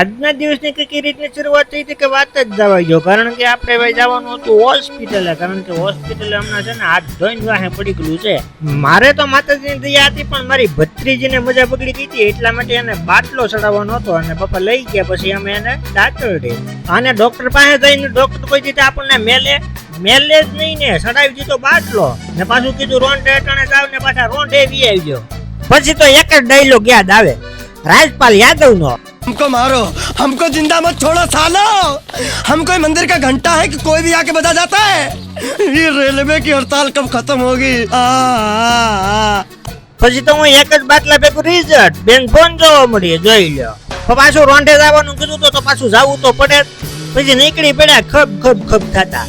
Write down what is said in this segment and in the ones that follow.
આજના દિવસની કઈ રીતની શરૂઆત થઈ હતી કે વાત જ જવા ગયો? કારણ કે આપણે ભાઈ જવાનું હતું હોસ્પિટલે, કારણ કે હોસ્પિટલે હમણાં છે ને હાથ ધોઈને વાહે પડી ગયું છે. મારે તો માતાજીની દયા હતી, પણ મારી ભત્રીજીને મજા પકડી ગઈ એટલા માટે એને બાટલો ચડાવવાનો હતો અને પપ્પા લઈ ગયા, પછી અમે એને દાખલ અને ડોક્ટર પાસે જઈને ડોક્ટર કોઈ રીતે આપણને મેલે? મેલે જ નહીં ને, ચડાવી દીધો બાટલો. ને પાછું કીધું, રોંઢે અટાણે જાવ ને પાછા રોંઢે વી ગયો. પછી તો એક જ ડાયલોગ યાદ આવે. રાજપાલ યાદવ નો हमको मारो हमको जिंदा मत छोड़ो सालो हम कोई मंदिर का घंटा है कि कोई भी आके बता जाता है ये रेलवे की हड़ताल कब खत्म होगी आ, आ, आ। પછી તો હું એક જ બાટલા ભેગું રિઝલ્ટ બેન ફોન જોવા મળી જોઈ લ્યો તો પાછું રોંઢે જવાનું કીધું તો તો પાછું જાવું તો પડે જ. પછી નીકળી પડ્યા ખબ ખબ ખબ થતા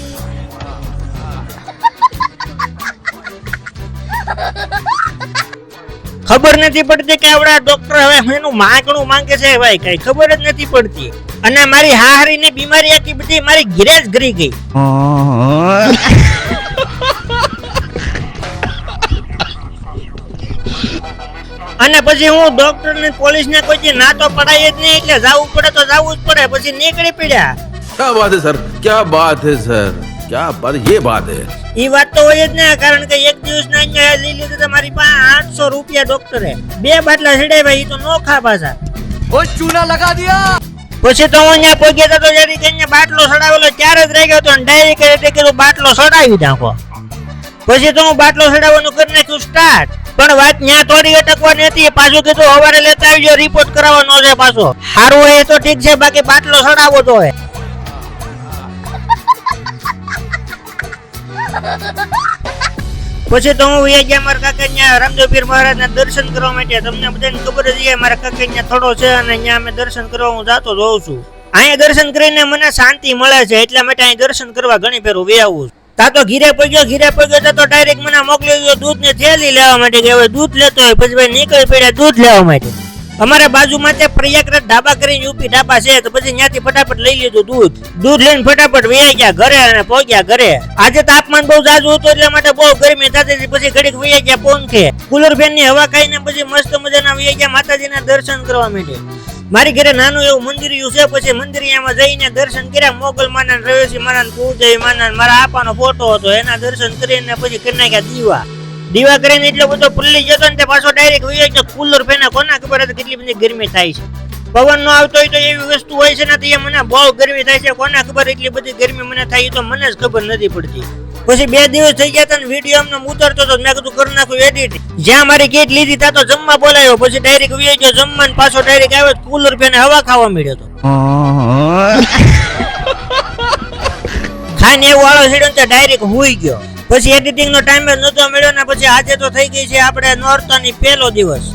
ખબર નથી પડતી કે આવડા ડોક્ટર હવે એનું માંગણું માંગે છે ભાઈ, કઈ ખબર જ નથી પડતી. અને મારી હાહરીની બીમારી આખી બધી મારી ઘરે જ ઘરી ગઈ. અને પછી હું ડોક્ટર ને પોલીસ ને કોઈ ના તો પડાય જ નહીં, એટલે જવું પડે તો જવું જ પડે, પછી નીકળી પડ્યા. ક્યાં વાત છે સર ક્યાં બાત છે સર ક્યાં બાત યે બાત હે ઈ વાત તો હોય જ ને કારણ કે એક દિવસ ના અહીંયા લઈ લીધું તમારી પાસે આઠસો રૂપિયા ડોક્ટરે. બે બાટલા છેડે ભાઈ તો નોખા પાછા. ઓ ચૂના લગા દિયા! પછી તો અહીંયા પહોંચ્યા હતા તો જ્યારે અહીંયા બાટલો સડાવેલો ત્યારે જ રહી ગયો તો ડાયરેક્ટ એટલે કીધું બાટલો સડાવી નાખો. પછી તો હું બાટલો સડાવવાનું કરી નાખ્યું સ્ટાર્ટ પણ વાત ન્યા થોડી અટકવાની હતી પાછું કીધું હવારે લેતા આવજો રિપોર્ટ કરાવવાનો છે પાછો. સારું એ તો ઠીક છે બાકી બાટલો સડાવો તો હોય. પછી તો હું વ્યાજ મારા કાકા ત્યાં રામદેવપીર મહારાજ ના દર્શન કરવા માટે. તમને બધાને ખબર જ મારા કાકા ત્યાં થોડો છે અને અહીંયા અમે દર્શન કરવા હું જાતો જોઉં છું. અહીંયા દર્શન કરીને મને શાંતિ મળે છે, એટલા માટે અહીં દર્શન કરવા ઘણી ફેરું વે આવું છું. તા તો ઘીરે પગ્યો ઘીરે પગ્યો, તો ડાયરેક્ટ મને મોકલી દીધો દૂધ ને થેલી લેવા માટે કે હવે દૂધ લેતો હોય, પછી ભાઈ નીકળી પડ્યા દૂધ લેવા માટે. અમારા બાજુમાં તે પ્રયાગરાજ ધાબા કરીને યુપી ધાબા છે, તો પછી ત્યાંથી ફટાફટ લઈ લીધું દૂધ. દૂધ લઈને ફટાફટ વહી ગયા ઘરે અને પહોંચ્યા ઘરે. આજે તાપમાન બહુ જાજુ હતું એટલા માટે બહુ ગરમી થતી હતી, પછી ઘડીક વહી ગયા પંખે કુલર ફેનની હવા ખાઈને પછી મસ્ત મજાના વહી ગયા માતાજીના દર્શન કરવા માટે. મારી ઘરે નાનું એવું મંદિર છે, પછી મંદિર એમાં જઈને દર્શન કર્યા. મોગલ માના રવેશી માના પૂજય માના મારા આપાનો ફોટો હતો, એના દર્શન કરીને પછી કરી નાખ્યા દીવા. દીવા કરીને એટલો બધો પલ્લી જતો ને તે પાછો ડાયરેક્ટ વહી તો કુલર ફેને કોના ખબર હતી કેટલી બધી ગરમી થાય છે. પવન નો આવતો હોય તો એવી વસ્તુ હોય છે ને તો એ મને બહુ ગરમી થાય છે. કોના ખબર એટલી બધી ગરમી મને થાય તો મને જ ખબર નથી પડતી. પછી બે દિવસ થઈ ગયા હતા વીડિયો અમને ઉતરતો હતો મેં કીધું કરી નાખું એડિટ જ્યાં મારી કીટ લીધી ત્યાં તો જમવા બોલાયો. પછી ડાયરેક્ટ વી ગયો. જમવા ને પાછો ડાયરેક્ટ આવ્યો. કુલર ફેને હવા ખાવા મળ્યો તો ખાઈને એવું વાળો સીડો તો ડાયરેક્ટ હુઈ ગયો. પછી એડિટિંગ નો ટાઈમ જ નતો મળ્યો ને પછી આજે તો થઈ ગઈ છે આપણે નોરતાની પહેલો દિવસ.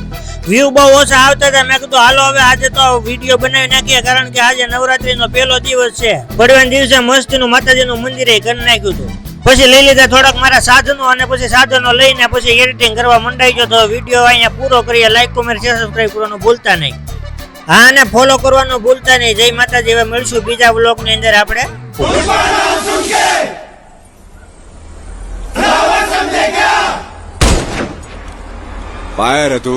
વ્યૂ બહુ ઓછા આવતા હતા. મેં કીધું, હાલો હવે આજે તો વીડિયો બનાવી નાખીએ, કારણ કે આજે નવરાત્રી નો પહેલો દિવસ છે. પડવાના દિવસે મસ્તીનું માતાજીનું મંદિરે કરી નાખ્યું હતું. પછી લઈ લીધા થોડાક મારા સાધનો અને પછી સાધનો લઈને પછી એડિટિંગ કરવા મંડાઈ ગયો તો વીડિયો અહીંયા પૂરો કરીએ. લાઈક કોમેન્ટ શેર સબસ્ક્રાઈબ કરવાનું ભૂલતા નહીં. હા, અને ફોલો કરવાનું ભૂલતા નહીં. જય માતાજી. હવે મળશું બીજા બ્લોગની અંદર આપણે. फायर है तू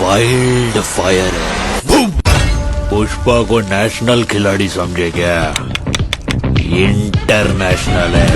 वाइल्ड फायर है पुष्पा को नेशनल खिलाड़ी समझे क्या इंटरनेशनल है